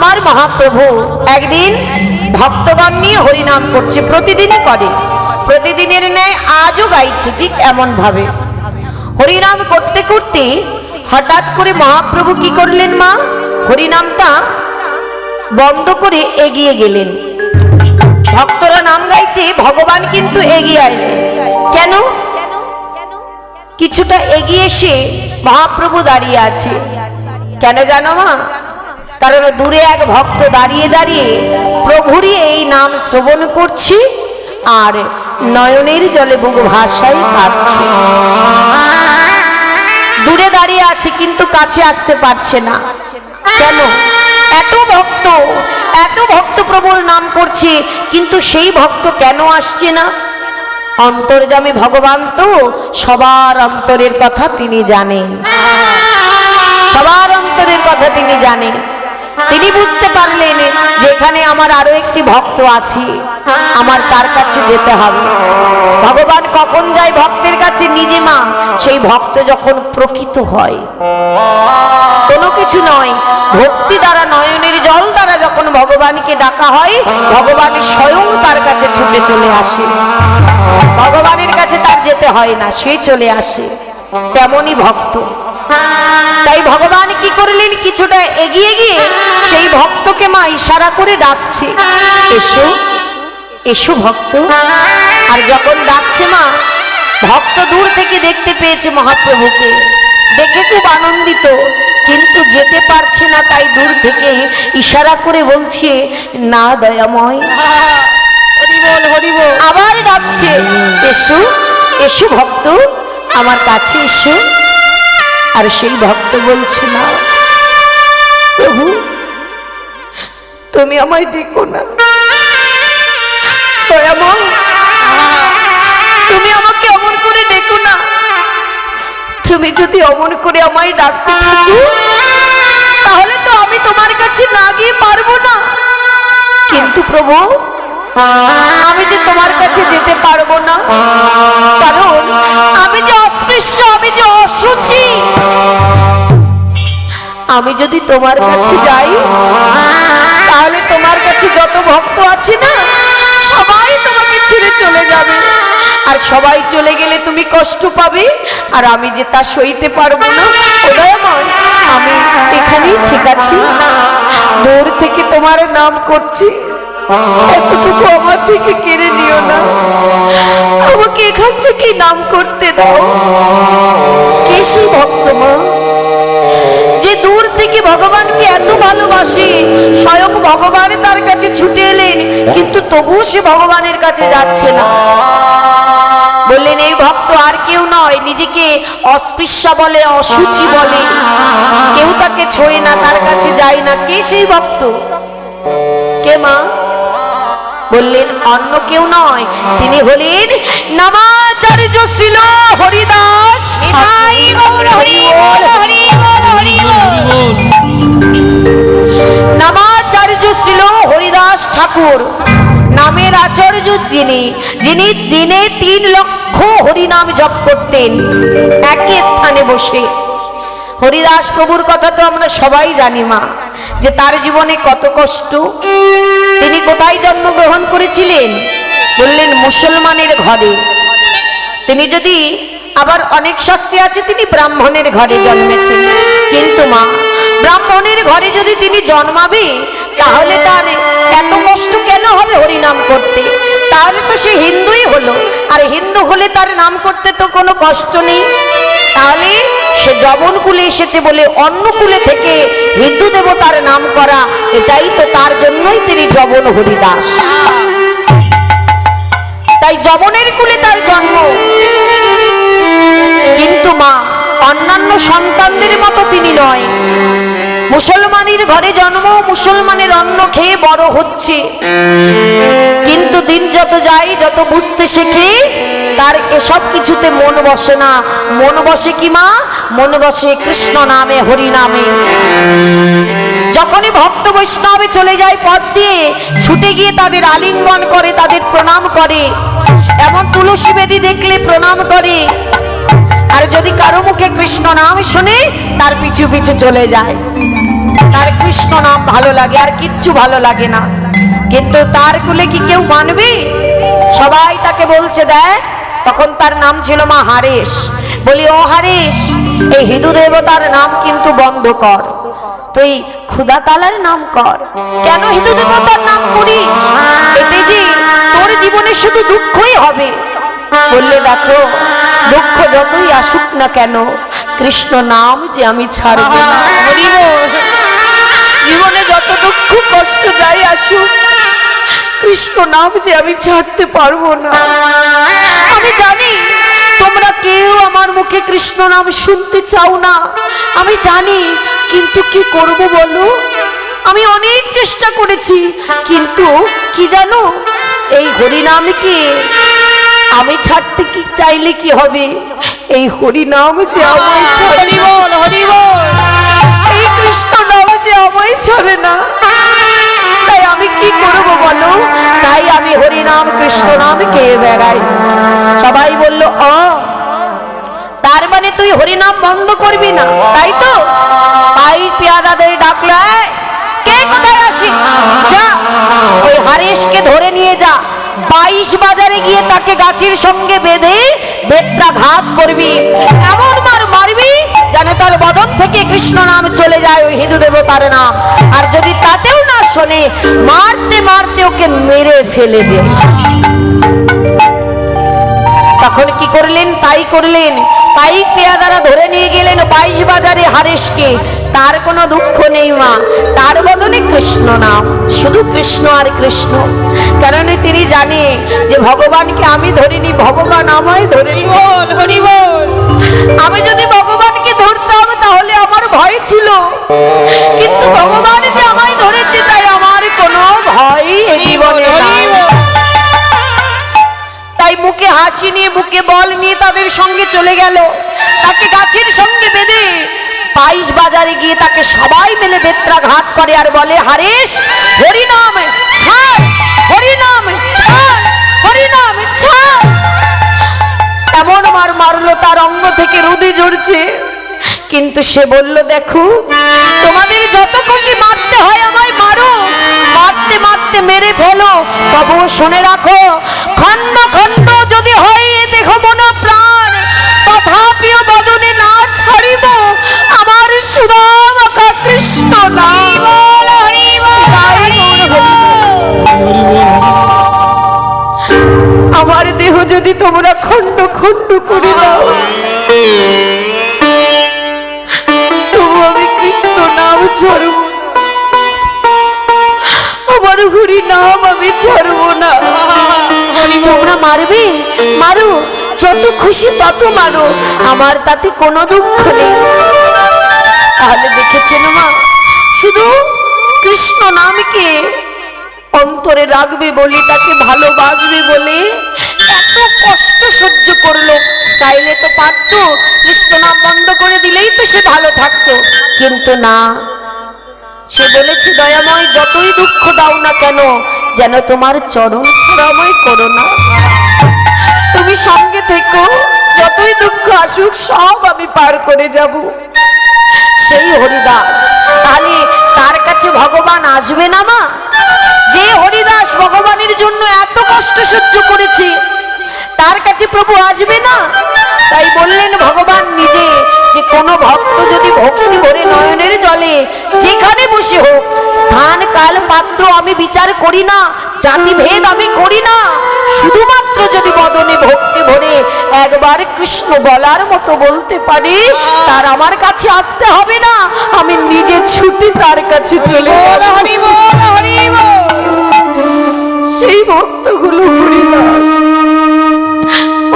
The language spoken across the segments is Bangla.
আমার মহাপ্রভু একদিন ভক্তগণ নিয়ে হরিনাম করছে, প্রতিদিনই করে। প্রতিদিনের ন্যায় আজও গাইছে, ঠিক এমন ভাবে হরিনাম করতে করতে হঠাৎ করে মহাপ্রভু কি করলেন মা? হরিনামটা বন্ধ করে এগিয়ে গেলেন। ভক্তরা নাম গাইছে, ভগবান কিন্তু এগিয়ে আইলেন কেন? কিছুটা এগিয়ে এসে মহাপ্রভু দাঁড়িয়ে আছে। কেন জানো মা? কারণ দূরে এক ভক্ত দাঁড়িয়ে দাঁড়িয়ে, প্রভুরই এই নাম শ্রবণ করছি আর নয়নের জলে বুক ভাষায় কাঁদছে দূরে দাঁড়িয়ে আছে কিন্তু কাছে আসতে পারছে না। কেন? এত ভক্ত এত ভক্ত প্রবল নাম করছে, কিন্তু সেই ভক্ত কেন আসছে না? অন্তর্জামী ভগবান তো সবার অন্তরের কথা তিনি জানেন। সবার অন্তরের কথা তিনি জানেন। তিনি বুঝতে পারলেন যেখানে আমার আরও একটি ভক্ত আছে। আমার তার কাছে যেতে হবে। ভগবান কখন যায় ভক্তের কাছে? নিজে মা, সেই ভক্ত যখন প্রকৃত হয়। কোনো কিছু নয়। ভক্তি দ্বারা, নয়নের জল দ্বারা যখন ভগবানকে ডাকা হয়, ভগবান স্বয়ং তার কাছে ছুটে চলে আসে। ভগবানের কাছে তার যেতে হয় না, সে চলে আসে। তেমনই ভক্ত। তাই ভগবান কি করলেন? কিছুটা এগিয়ে গিয়ে সেই ভক্তকে মা ইশারা করে ডাকছে। এসো এসো ভক্ত। আর যখন ডাকছে মা ভক্ত দূর থেকে দেখতে পেয়েছে মহাপ্রভুকে। দেখে খুব আনন্দিত কিন্তু যেতে পারছে না তাই দূর থেকে ইশারা করে বলছে না দয়াময়। আবার ডাকছে এসো এসো ভক্ত আমার কাছে এসো। আর সেই ভক্ত বলছে না প্রভু, তুমি আমায় ডেকো না। তুমি আমাকে অমন করে ডেকো না। তুমি যদি অমন করে আমায় ডাকতে থাকো, তাহলে তো আমি তোমার কাছে না গিয়ে পারব না। কিন্তু প্রভু আমি যে তোমার কাছে যেতে পারব না। কারণ আমি যে অস্পৃশ্য, আমি যে অসুচি আমি যদি তোমার কাছে যাই, তাহলে তোমার কাছে যত ভক্ত আছে না, সবাই তোমাকে ছেড়ে চলে যাবে। আর সবাই চলে গেলে তুমি কষ্ট পাবে, আর আমি যে তা সইতে পারব না, উদয়ময়, আমি এখানেই ঠিক আছি। দূর থেকে তোমার নাম করছি। এতটুকু আমার থেকে কেড়ে নিও না। আমাকে এখান থেকে নাম করতে দাও। কে সেই ভক্ত মা? যে দূর থেকে ভগবানকে এত ভালোবাসে, স্বয়ং ভগবান তার কাছে ছুটে এলেন, কিন্তু তবুও সে ভগবানের কাছে যাচ্ছে না। বললেন, এই ভক্ত আর কেউ নয়, নিজেকে অস্পৃশ্যা বলে অসুচি বলে। কেউ তাকে ছোঁয় না, তার কাছে যায় না। কে সেই ভক্ত? কে মা? বললেন অন্য কেউ নয়। তিনি হলেন নামাচার্য ছিল হরিদাস নামাচার্য ছিল হরিদাস ঠাকুর। নামের আচার্য যিনি যিনি দিনে তিন লক্ষ হরিনাম জপ করতেন। একই স্থানে বসে। হরিদাস প্রভুর কথা তো আমরা সবাই জানি মা যে তার জীবনে কত কষ্ট। তিনি কোথায় জন্মগ্রহণ করেছিলেন? বললেন, মুসলমানের ঘরে। তিনি যদি আবার অনেক শাস্ত্রে আছে, তিনি ব্রাহ্মণের ঘরে জন্মেছেন। কিন্তু মা, ব্রাহ্মণের ঘরে যদি তিনি জন্মাবে, তাহলে তার এত কষ্ট কেন হবে হরিনাম করতে? তাহলে তো সে হিন্দুই হলো। আর হিন্দু হলে তার নাম করতে তো কোনো কষ্ট নেই। তাহলে সে জবন কুলে এসেছে বলে অন্য কুলে থেকে হিন্দু দেবতার নাম করা এটাই তো তার জন্যই তিনি যবন হরিদাস। তাই যবনের কুলে তার জন্ম। কিন্তু মা, অন্যান্য সন্তানদের মতো তিনি নয়। মুসলমানের ঘরে জন্ম, মুসলমানের অন্ন খেয়ে বড় হচ্ছে। কিন্তু দিন যত যায়, যত বুঝতে শেখে, তার এসব কিছুতে মন বসে না। মন বসে কি মা? মন বসে কৃষ্ণ নামে, হরি নামে। যখনই ভক্ত বৈষ্ণবে চলে যায় পথ দিয়ে, ছুটে গিয়ে তাদের আলিঙ্গন করে, তাদের প্রণাম করে। এমন তুলসী বেদি দেখলে প্রণাম করে। আর যদি কারও মুখে কৃষ্ণ নাম শুনে, তার পিছু পিছু চলে যায়। তার কৃষ্ণ নাম ভালো লাগে, আর কিচ্ছু ভালো লাগে না। কিন্তু তার কুলে কি কেউ মানবে? সবাই তাকে বলছে, দেখ, তখন তার নাম ছিল মা হারেশ। বলি, ও হারেশ, এই হিন্দু দেবতার নাম কিন্তু বন্ধ কর। তুই ক্ষুদা তালার নাম কর। কেন হিন্দু দেবতার নাম করিস? এতে যে তোর জীবনে শুধু দুঃখই হবে। বললে, দেখো, দুঃখ যতই আসুক না কেন, কৃষ্ণ নাম যে আমি ছাড়ব না। জীবনে যত দুঃখ, কষ্ট যাই আসুক, কৃষ্ণ নাম যে আমি ছাড়তে পারব না। আমি জানি তোমরা কেউ আমার মুখে কৃষ্ণ নাম শুনতে চাও না। আমি জানি, কিন্তু কি করব বলো? আমি অনেক চেষ্টা করেছি, কিন্তু কি জানো? এই হরিনামকে আমি ছাড়তে কি চাইলে কি হবে? এই হরিনাম যে আমায় ছাড়ে হরি আমায় না। তাই আমি কি করব বলো? তাই আমি হরি নাম কৃষ্ণ নাম কে বেড়াই? সবাই বলল, অ। তার মানে তুই হরি নাম বন্ধ করবি না, তাই তো? তাই পেয়াদাদের ডাকলে, কে কোথায় আসিস যা, ওই হারেশকে ধরে নিয়ে যা। বাইশ বাজারে গিয়ে তাকে গাছের সঙ্গে বেঁধে বেত্রাঘাত করবি। এমন যেন তার বদন থেকে কৃষ্ণ নাম চলে যায় ওই হিন্দু দেবতার নাম। আর যদি তাতেও না শোনে মারতে মারতে ওকে মেরে ফেলে দে তখন কি করলেন? তাই করলেন। পাইক পেয়াদারা ধরে নিয়ে গেলেন বাইশ বাজারে হারেশকে। তার কোনো দুঃখ নেই মা। তার বদলে কৃষ্ণ নাম। শুধু কৃষ্ণ আর কৃষ্ণ। কারণ তিনি জানে যে ভগবানকে আমি ধরিনি ভগবান আমায় হরি আমি যদি ভগবানকে তাহলে আমার ভয় ছিল। কিন্তু ভগবান যে আমায় ধরেছে তাই আমার কোনো ভয় এ জীবনে তাই মুখে হাসি নিয়ে বুকে বল নিয়ে তাদের সঙ্গে চলে গেল। তাকে গাছের সঙ্গে বেঁধে বাইশ বাজারে গিয়ে তাকে সবাই মিলে বেত্রাঘাত করে আর বলে হারেশ হরিনাম ছাড় হরিনাম ছাড় হরিনাম ছাড়। এমন মার মারলো তার অঙ্গ থেকে রুদি ঝরছে। কিন্তু সে বলল দেখো তোমাদের যত খুশি মারতে হয় আমায় মারো। মারতে মারতে মেরে ফেলো। তবু শুনে রাখো খণ্ড খণ্ড যদি হয় এ দেহ মন প্রাণ। তথাপিও বদনে না ছাড়িব আমার সুদাম কৃষ্ণ নাম। আমার দেহ যদি তোমরা খণ্ড তোমরা মারবে? মারো। যত খুশি তত মারো। আমার তাতে কোনো দুঃখ নেই। তাহলে দেখেছেন মা? শুধু কৃষ্ণ নামকে অন্তরে রাখবে বলে, তাকে ভালোবাসবে বলে এত কষ্ট সহ্য করল। চাইলে তো পারতো, কৃষ্ণ নাম বন্ধ করে দিলেই তো সে ভালো থাকতো। কিন্তু না, সে বলেছে, দয়াময়, যতই দুঃখ দাও না কেন যেন তোমার চরণ ছড়াময় করো না। তুমি সঙ্গে থেকো, যতই দুঃখ আসুক, সব আমি পার করে যাব। সেই হরিদাস, তাহলে তার কাছে ভগবান আসবে না মা? যে হরিদাস ভগবানের জন্য এত কষ্ট সহ্য করেছে, তার কাছে প্রভু আসবে না? তাই বললেন ভগবান নিজে যে কোনো ভক্ত যদি ভক্তি ভরে নয়নের জলে যেখানে বসে হোক স্থান কাল পাত্র আমি বিচার করি না জাতি ভেদ আমি করি না। শুধুমাত্র যদি বদনে ভক্তি ভরে একবার কৃষ্ণ বলার মতো বলতে পারি তার আমার কাছে আসতে হবে না। আমি নিজে ছুটি তার কাছে চলে সেই ভক্তগুলো হরিদাস।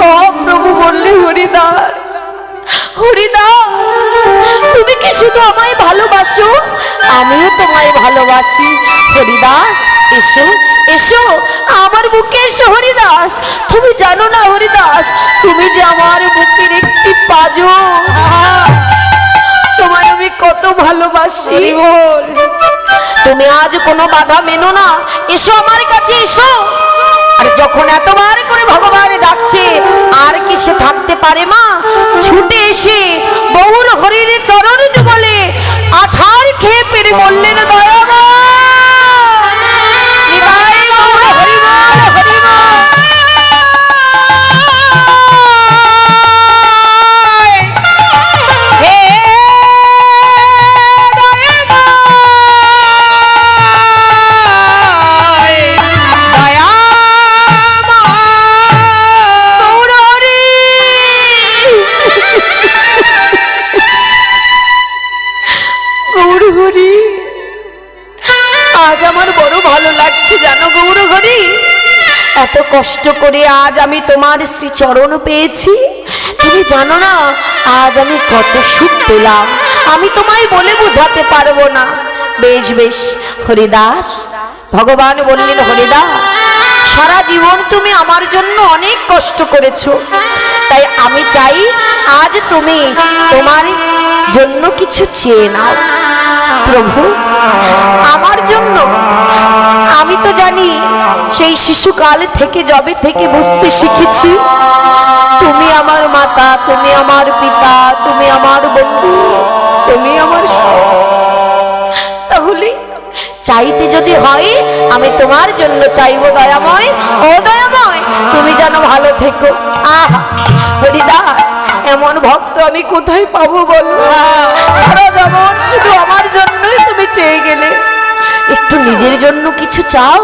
ও প্রভু বললে হরিদাস। হরিদাস! তুমি কি শুধু আমায় ভালোবাসো? আমিও তোমায় ভালোবাসি। হরিদাস এসো এসো। আমার বুকে এসো হরিদাস। তুমি জানো না হরিদাস তুমি যে আমার বুকের একটি পাজো তোমায় আমি কত ভালোবাসি। তুমি আজ কোনো বাধা মেনো না। এসো আমার কাছে এসো। আর যখন এতবার করে ভগবান ডাকছে, আর কি সে থাকতে পারে মা? ছুটে এসে বহুর হরিণের চরণ যুগলে আছাড় খেয়ে পেরে বললেন, দয়াময়। কষ্ট করে আজ আমি তোমার শ্রী চরণ পেয়েছি। তুমি জানো না, আজ আমি কত সুখ পেলাম। আমি তোমায় বলে বোঝাতে পারব না। বেশ বেশ, হরিদাস, ভগবান বললেন, হরিদাস, সারা জীবন তুমি আমার জন্য অনেক কষ্ট করেছ। তাই আমি চাই আজ তুমি তোমার জন্য কিছু চেয়ে নাও। প্রভু। আমার জন্য। আমি তো জানি সেই শিশুকাল থেকে জবে থেকে বুঝতে শিখেছি। তুমি আমার মাতা, তুমি আমার পিতা, তুমি আমার বন্ধু, তুমি আমার তাহলে চাইতে যদি হয়, আমি তোমার জন্য চাইব দয়াময়। ও দয়াময়, তুমি যেন ভালো থেকো। আহা, হরিদাস। এমন ভক্ত আমি কোথায় পাবো বলো? সারা যেমন শুধু আমার জন্যই তুমি চেয়ে গেলে। একটু নিজের জন্য কিছু চাও?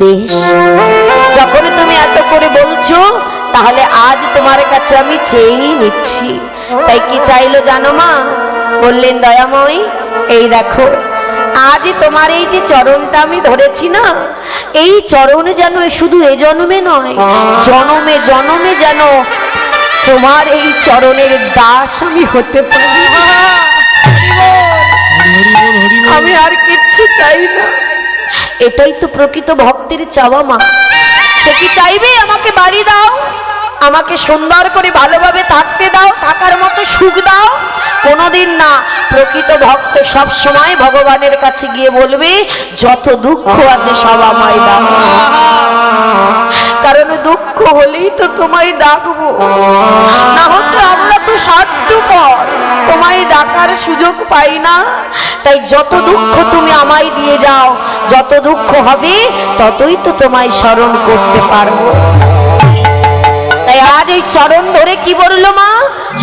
বেশ। যখন তুমি এত করে বলছো তাহলে আজ তোমার কাছে আমি চেয়েই নিচ্ছি। তাই কি চাইলো জানো মা? বললেন দয়াময় এই দেখো আজ তোমার এই যে চরণটা আমি ধরেছি না এই চরণ যেন শুধু এ জন্মে নয় জনমে জনমে যেন তোমার এই চরণের দাস আমি হতে পারি আমি আর কিচ্ছু চাই না। এটাই তো প্রকৃত ভক্তের চাওয়া, মা। সে কি চাইবে? আমাকে বাড়ি দাও। আমাকে সুন্দর করে ভালোভাবে থাকতে দাও, থাকার মতো সুখ দাও। কোনোদিন না, প্রকৃত ভক্ত সব সময় ভগবানের কাছে গিয়ে বলবে, যত দুঃখ আছে সব আমায় দাও। কারণ দুঃখ হলেই তো তোমায় ডাকবো। না হলে আমরা তো স্বার্থপর। তোমায় ডাকার সুযোগ পাই না। তাই যত দুঃখ তুমি আমায় দিয়ে যাও, যত দুঃখ হবে ততই তো তোমায় স্মরণ করতে পারব। তাই আজ এই চরণ ধরে কি বলল মা?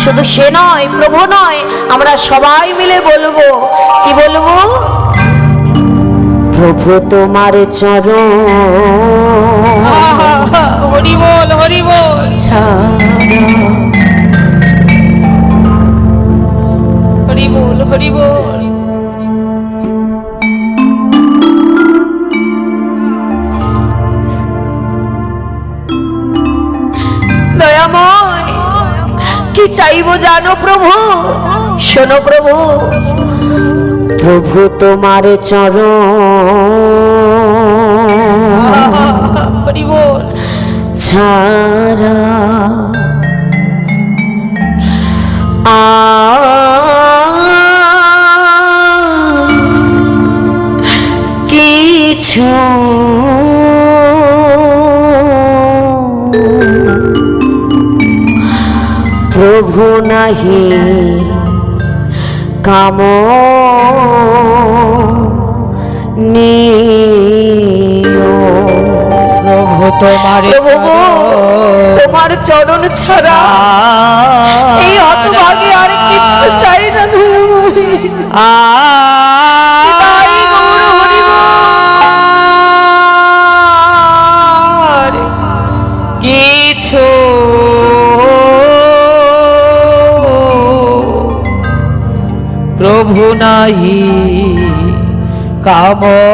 শুধু সে নয়, প্রভু নয়, আমরা সবাই মিলে বলব। কি বলব? প্রভু তোমার চরণ। দয়াময় কি চাইব জানো প্রভু? শোনো প্রভু প্রভু তোমার চরণ ছাড়া কিছু প্রভু নাহি। কাম প্রভু তোমার তোমার চরণ ছাড়া এই হতভাগে আর কিচ্ছু চাই না। তাই প্রভু নাহি কামনীয়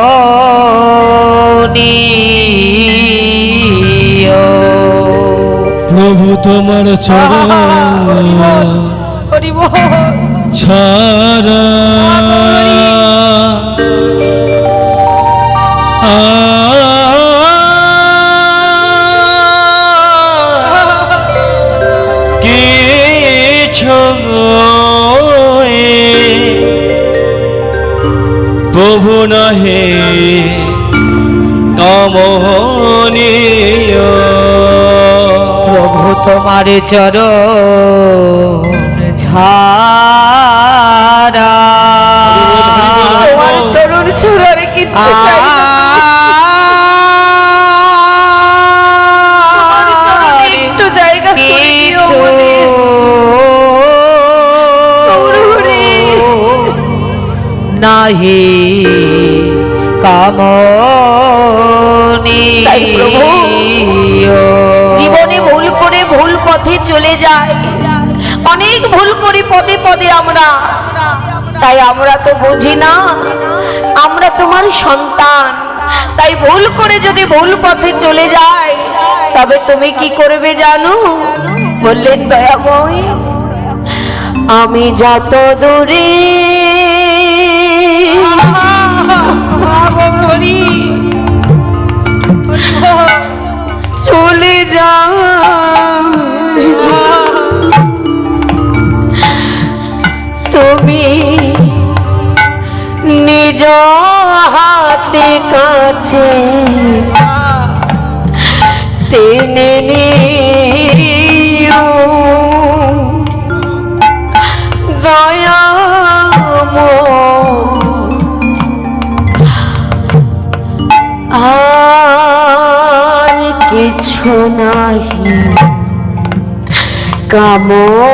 প্রভু তোমার চরণ ছাড়া তোমার চরণ ঝারা তোমার চরণ ছাড়ার কিচ্ছু চাই একটু জায়গা নাহি কামনি। পথে চলে যায় অনেক ভুল করি পদে পদে আমরা। তাই আমরা তো বুঝি না, আমরা তোমার সন্তান। তাই ভুল করে যদি ভুল পথে চলে যায় তবে তুমি কি করবে জানো? বললেন, দয়াময়, আমি যত দূরে চলে যা নিজ হাতে কাছে টেনে নিও। দয়াময় আর কিছু নাহি। কামনি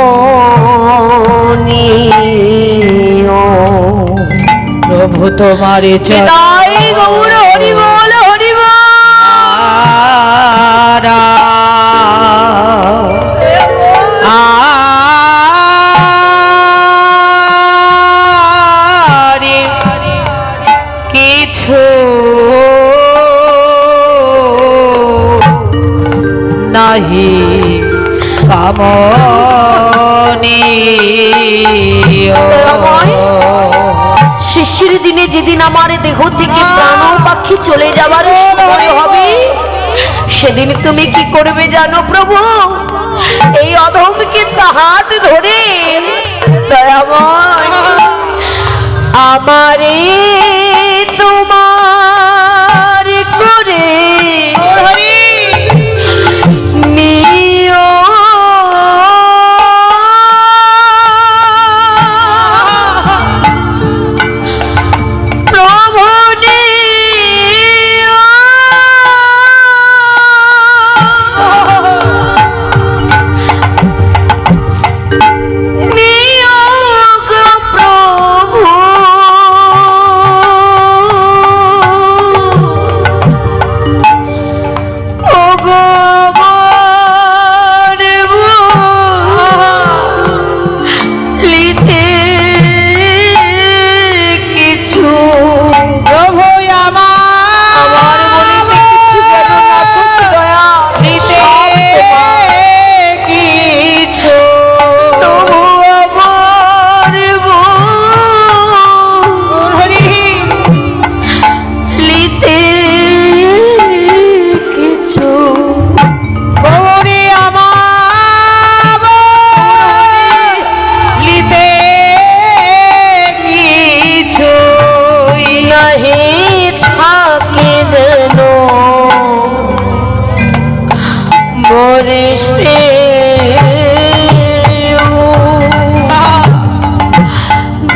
প্রভু তোমার গৌর হরি বল হরি কিছু নাহি কামনি যেদিন আমার দেহ থেকে প্রাণ পাখি চলে যাওয়ার সময় হবে, সেদিন তুমি কি করবে জানো প্রভু? এই অধমকে হাত ধরে দয়াময়, আমারে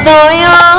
দয়া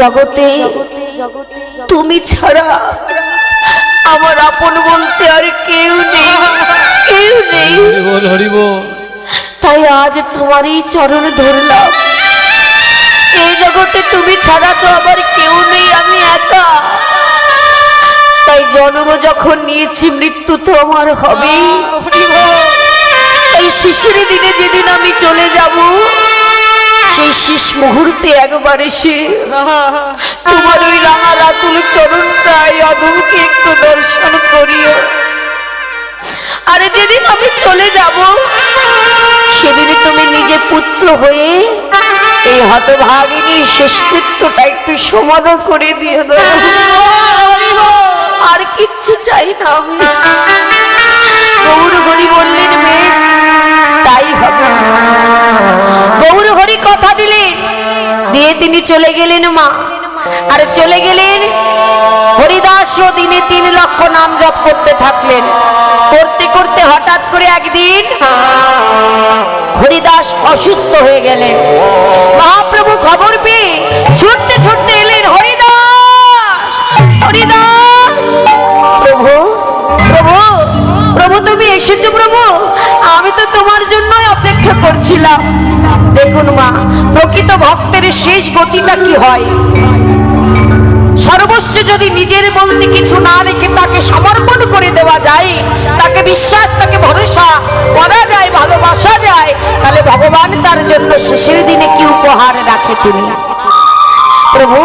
জগতে তুমি ছাড়া আমার আপন বলতে আর কেউ নেই হরি বল তাই আজ তোমারই চরণ ধরলাম। এই জগতে তুমি ছাড়া তো আবার কেউ নেই আমি একা। তাই জন্ম যখন নিয়েছি মৃত্যু তো আমার হবেই। এই শিশির দিনে যেদিন আমি চলে যাব সেই শেষ মুহূর্তে একবার এসে তোমার ওই রাঙা রাতুল চরণটাই অদমকে একটু দর্শন করিও আরে যেদিন আমি চলে যাব সেদিন তুমি নিজে পুত্র হয়ে এই হতভাগিনীর শেষকৃত্যটা একটু সমাধান করে দিয়ে দাও আর কিচ্ছু চাই না আমি গৌর হরি বললেন, বেশ, তাই হবে। গৌর হরি কথা দিলেন দিয়ে তিনি চলে গেলেন মা। আর চলে গেলেন হরিদাসও দিনে তিন লক্ষ নাম জপ করতে থাকলেন। করতে করতে হঠাৎ করে একদিন হরিদাস অসুস্থ হয়ে গেলেন। মহাপ্রভু খবর পেয়ে ছুটতে ছুটতে এলেন, হরিদাস হরিদাস! করছিলাম দেখুন মা, প্রকৃত ভক্তের শেষ গতিটা কি হয়? সর্বস্ব যদি নিজের বলতে কিছু না রেখে তাকে সমর্পণ করে দেওয়া যায়, তাকে বিশ্বাস, তাকে ভরসা করা যায়, ভালোবাসা যায়, তাহলে ভগবান তার জন্য শেষের দিনে কি উপহার রাখে তিনি প্রভু,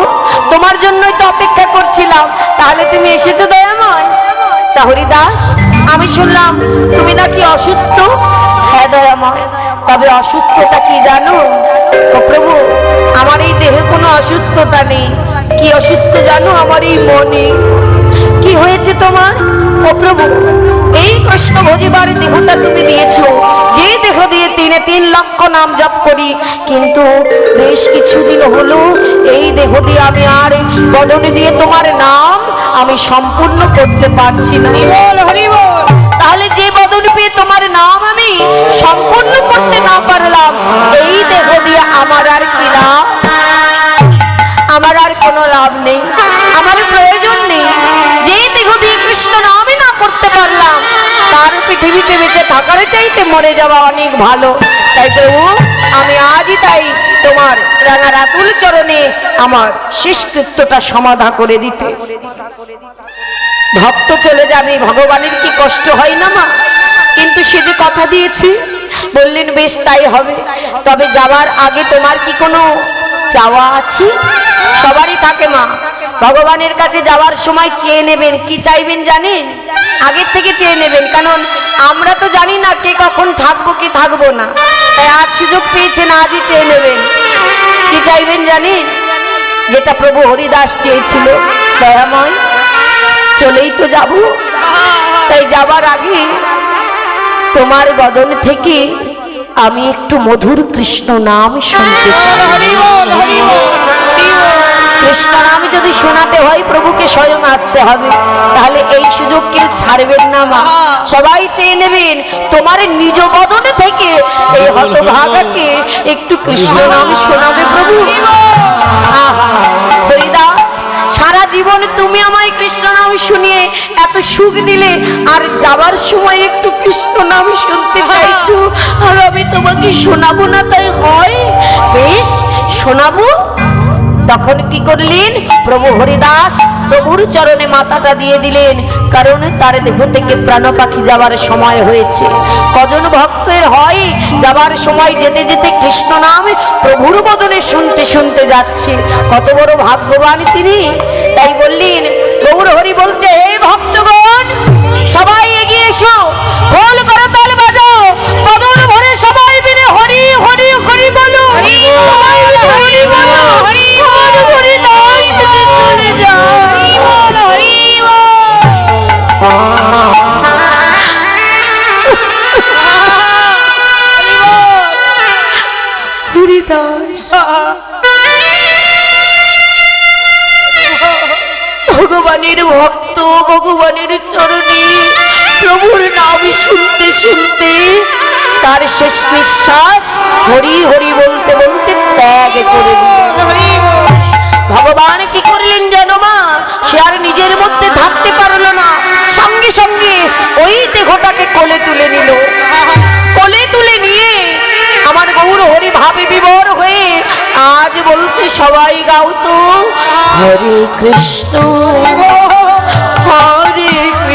তোমার জন্যই তো অপেক্ষা করছিলাম, তাহলে তুমি এসেছ দয়াময়। তা হরিদাস, আমি শুনলাম তুমি নাকি অসুস্থ। হ্যাঁ দয়াময় তবে অসুস্থতা কি জানো? ও প্রভু, আমার এই দেহে কোনো অসুস্থতা নেই। কি অসুস্থ জানো আমার এই মনে? কি হয়েছে তোমার? ও প্রভু, এই কৃষ্ণ ভজিবার দেহটা তুমি দিয়েছ। যে দেহ দিয়ে তিনে তিন লক্ষ নাম জপ করি, কিন্তু বেশ কিছুদিন হলো এই দেহ দিয়ে আমি আর বদনে দিয়ে তোমার নাম আমি সম্পূর্ণ করতে পারছি না। তাহলে যে বদন পেয়ে তোমার নাম আমি সম্পূর্ণ করতে না পারলাম, এই দেহ দিয়ে আমার আর কি লাভ? আমার আর কোনো লাভ নেই, আমার প্রয়োজন নেই। যেই দেহ দিয়ে কৃষ্ণ নামই না করতে পারলাম, তার পৃথিবীতে বেঁচে থাকার চাইতে মরে যাওয়া অনেক ভালো। তাই প্রভু, আমি আজই তাই তোমার রাঙা রাতুল চরণে আমার শেষকৃত্যটা সমাধা করে দিতে। ভক্ত চলে যাবে, ভগবানের কি কষ্ট হয় না মা? কিন্তু সে যে কথা দিয়েছে, বললেন, বেশ, তাই হবে। তবে যাওয়ার আগে তোমার কি কোনো চাওয়া আছে? সবারই থাকে মা। ভগবানের কাছে যাওয়ার সময় চেয়ে নেবেন। কি চাইবেন জানেন? আগের থেকে চেয়ে নেবেন। কারণ আমরা তো জানি না কে কখন থাকব, কি থাকব না। তাই আজ সুযোগ পেয়েছেন, আজই চেয়ে নেবেন। কি চাইবেন জানেন? যেটা প্রভু হরিদাস চেয়েছিল, দয়াময়। চলেই তো যাব। তাই যাবার আগে তোমার বদন থেকে আমি একটু মধুর কৃষ্ণ নাম শুনতে চাই। কৃষ্ণ নাম যদি শোনাতে হয় প্রভুকে স্বয়ং আসতে হবে। তাহলে এই সুযোগ কেউ ছাড়বেন না, মা। সবাই চেয়ে নেবেন তোমার নিজ বদন থেকে এই হতভাগাকে একটু কৃষ্ণ নাম শোনাবে প্রভু। হরিদা সারা জীবন তুমি আমায় কৃষ্ণ নাম শুনিয়ে এত সুখ দিলে আর যাবার সময় একটু কৃষ্ণ নাম শুনতে চাইছো। আর আমি তোমাকে শোনাবো না তাই হয়? বেশ শোনাবো? তখন কি করলেন? প্রভু হরিদাস প্রভুর চরণে মাথাটা দিয়ে দিলেন, কারণ তার দেহ থেকে প্রাণ পাখি যাওয়ার সময় হয়েছে। কজন ভক্তের হয় যাবার সময় যেতে যেতে কৃষ্ণ নাম প্রভুর বদনে শুনতে শুনতে যাচ্ছে। কত বড় ভাগ্যবান তিনি। তাই বললেন, গৌর হরি বলছে, হে ভক্তগণ, সবাই এগিয়ে এসো। খোল করো ভক্ত ভগবানের চরণে প্রভুর নাম শুনতে শুনতে তার শেষ নিঃশ্বাস হরি হরি বলতে বলতে ত্যাগ করে ভগবান কি করলেন যেন মা? সে আর নিজের মধ্যে থাকতে পারল না। সঙ্গে সঙ্গে ওই দেহটাকে কোলে তুলে নিল। কোলে তুলে নিয়ে আমার গৌর হরি ভাবে বিবর হয়ে আজ বলছে, সবাই গাও তো। হরে কৃষ্ণ।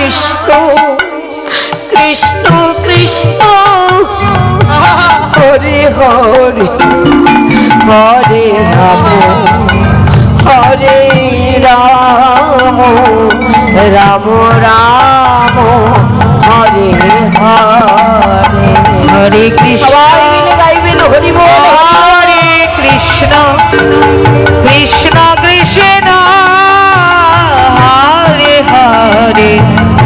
কৃষ্ণ কৃষ্ণ কৃষ্ণ। হরে হরে হরে রাম হরে রাম রাম রাম হরে হরে। হরে কৃষ্ণ। গাইবেন হরি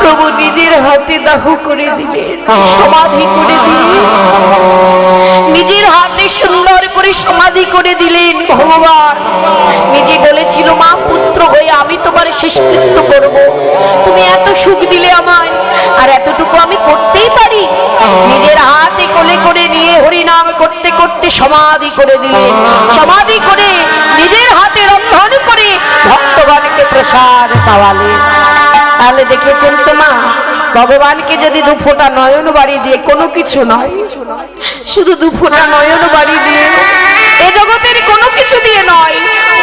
প্রভু নিজের হাতে দাহ করে দিলেন সমাধি করে দিলেন নিজের হাতে সুন্দর করে সমাধি করে দিলেন ভগবান। নিজে বলেছিল মা পুত্র হয়ে আমি তোমার শেষকৃত্য করব। তুমি এত সুখ দিলে আমায় আর এতটুকু আমি করতেই পারি। নিজের হাতে কোলে করে নিয়ে হরিনাম করতে করতে সমাধি করে দিলেন। সমাধি করে নিজের হাতে রন্ধন করে ভক্তগণকে প্রসাদ পাওয়ালেন তাহলে দেখেছেন তো মা, ভগবানকে যদি দু ফোঁটা নয়ন বাড়ি দিয়ে কোনো কিছু নয়, শুধু দু ফোঁটা নয়ন বাড়ি দিয়ে এ জগতের কোনো কিছু দিয়ে নয়,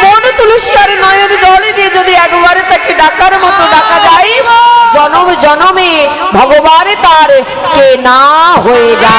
মন তুলসী আর নয়ন জলে দিয়ে যদি একবারে তাকে ডাকার মতো ডাকা যায়, জনম জনমে ভগবান তার কে না হয়ে যায়।